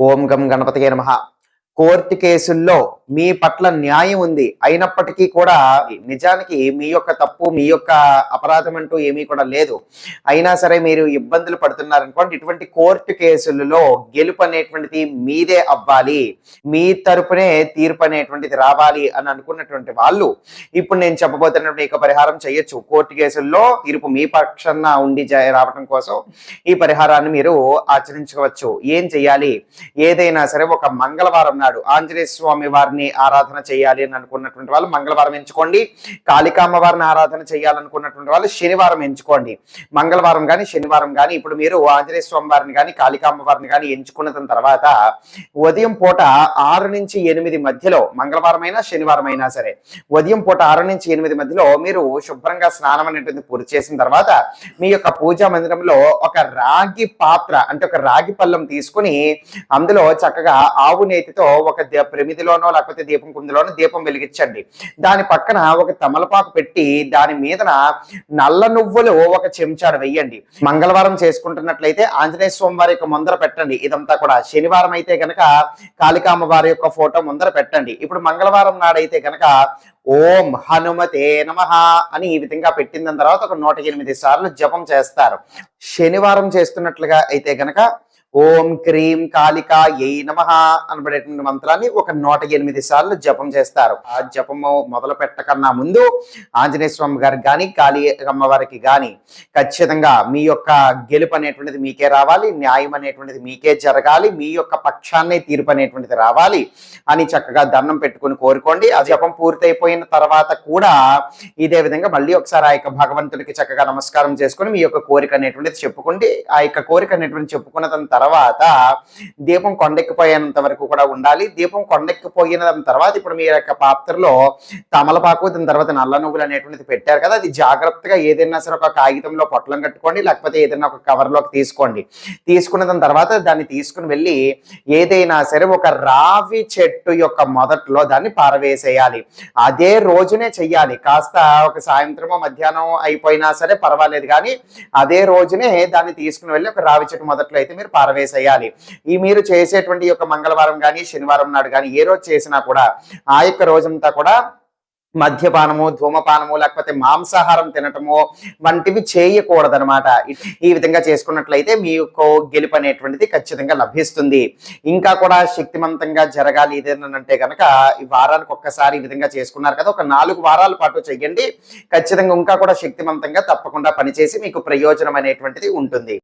ఓం గం గణపతికే నమ. కోర్టు కేసుల్లో మీ పట్ల న్యాయం ఉంది అయినప్పటికీ కూడా నిజానికి మీ యొక్క తప్పు మీ యొక్క అపరాధం అంటూ ఏమీ కూడా లేదు. అయినా సరే మీరు ఇబ్బందులు పడుతున్నారు అనుకోండి ఇటువంటి కోర్టు కేసులలో గెలుపు అనేటువంటిది మీదే అవ్వాలి. మీ తరపునే తీర్పు అనేటువంటిది రావాలి అని అనుకున్నటువంటి వాళ్ళు ఇప్పుడు నేను చెప్పబోతున్నటువంటి ఇక పరిహారం చేయొచ్చు. కోర్టు కేసుల్లో తీర్పు మీ పక్షాన ఉండి రావడం కోసం ఈ పరిహారాన్ని మీరు ఆచరించవచ్చు. ఏం చేయాలి? ఏదైనా సరే ఒక మంగళవారం నాడు ఆంజనేయ స్వామి వారిని ఆరాధన చేయాలి అని అనుకున్నటువంటి వాళ్ళు మంగళవారం ఎంచుకోండి. కాళికా అమ్మవారిని ఆరాధన చేయాలనుకున్నటువంటి వాళ్ళు శనివారం ఎంచుకోండి. మంగళవారం కానీ శనివారం కానీ ఇప్పుడు మీరు ఆంజనేయ స్వామి వారిని కానీ కాళికా వారిని కానీ ఎంచుకున్న తర్వాత ఉదయం పూట ఆరు నుంచి ఎనిమిది మధ్యలో మంగళవారం అయినా శనివారం అయినా సరే ఉదయం పూట ఆరు నుంచి ఎనిమిది మధ్యలో మీరు శుభ్రంగా స్నానం అనేటువంటి పూర్తి చేసిన తర్వాత మీ యొక్క పూజా మందిరంలో ఒక రాగి పాత్ర అంటే ఒక రాగి పళ్ళం తీసుకుని అందులో చక్కగా ఆవు నేతితో ఒక ప్రమిదిలోనో లేకపోతే దీపం కుందిలోనో దీపం వెలిగించండి. దాని పక్కన ఒక తమలపాకు పెట్టి దాని మీదన నల్ల నువ్వులు ఒక చెంచాడు వెయ్యండి. మంగళవారం చేసుకుంటున్నట్లయితే ఆంజనేయ స్వామి వారి యొక్క ముందర పెట్టండి. ఇదంతా కూడా శనివారం అయితే గనక కాళికామ్మ వారి యొక్క ఫోటో ముందర పెట్టండి. ఇప్పుడు మంగళవారం నాడైతే గనక ఓం హనుమతే నమ అని ఈ విధంగా పెట్టిన తర్వాత ఒక నూట ఎనిమిది సార్లు జపం చేస్తారు. శనివారం చేస్తున్నట్లుగా అయితే గనక ఓం క్రీం కాళికా ఏ నమ అనబడేటువంటి మంత్రాన్ని ఒక నూట ఎనిమిది సార్లు జపం చేస్తారు. ఆ జపము మొదలు పెట్టకన్నా ముందు ఆంజనేయ స్వామి గారికి కానీ కాళీ అమ్మవారికి కానీ ఖచ్చితంగా మీ యొక్క గెలుపు అనేటువంటిది మీకే రావాలి న్యాయం అనేటువంటిది మీకే జరగాలి మీ యొక్క పక్షాన్నే తీర్పు అనేటువంటిది రావాలి అని చక్కగా దండం పెట్టుకుని కోరుకోండి. ఆ జపం పూర్తయిపోయిన తర్వాత కూడా ఇదే విధంగా మళ్ళీ ఒకసారి ఆ యొక్క భగవంతుడికి చక్కగా నమస్కారం చేసుకుని మీ యొక్క కోరిక అనేటువంటిది చెప్పుకోండి ఆ యొక్క కోరిక అనేటువంటి చెప్పుకున్న తర్వాత దీపం కొండెక్కిపోయేంత వరకు కూడా ఉండాలి. దీపం కొండెక్కిపోయిన దాని తర్వాత ఇప్పుడు మీ యొక్క పాత్రలో తమలపాకు దాని తర్వాత నల్ల నువ్వులు అనేటువంటిది పెట్టారు కదా. అది జాగ్రత్తగా ఏదైనా సరే ఒక కాగితంలో పొట్లం కట్టుకోండి లేకపోతే ఏదైనా ఒక కవర్లోకి తీసుకోండి. తీసుకున్న దాని తర్వాత దాన్ని తీసుకుని వెళ్ళి ఏదైనా సరే ఒక రావి చెట్టు యొక్క మొదట్లో దాన్ని పారవేసేయాలి. అదే రోజునే చెయ్యాలి. కాస్త ఒక సాయంత్రమో మధ్యాహ్నం అయిపోయినా సరే పర్వాలేదు కానీ అదే రోజునే దాన్ని తీసుకుని వెళ్ళి ఒక రావి చెట్టు మొదట్లో అయితే మీరు పారవేసేయాలి. ఈ మీరు చేసేటువంటి యొక్క మంగళవారం కానీ శనివారం నాడు కానీ ఏ రోజు చేసినా కూడా ఆ యొక్క రోజంతా కూడా మద్యపానము ధూమపానము లేకపోతే మాంసాహారం తినటము వంటివి చేయకూడదనమాట ఈ విధంగా చేసుకున్నట్లయితే మీకు గెలుపు అనేటువంటిది ఖచ్చితంగా లభిస్తుంది. ఇంకా కూడా శక్తివంతంగా జరగాలి ఇదేనంటే కనుక ఈ వారానికి ఒక్కసారి ఈ విధంగా చేసుకున్నారు కదా ఒక నాలుగు వారాల పాటు చెయ్యండి. ఖచ్చితంగా ఇంకా కూడా శక్తివంతంగా తప్పకుండా పనిచేసి మీకు ప్రయోజనం అనేటువంటిది ఉంటుంది.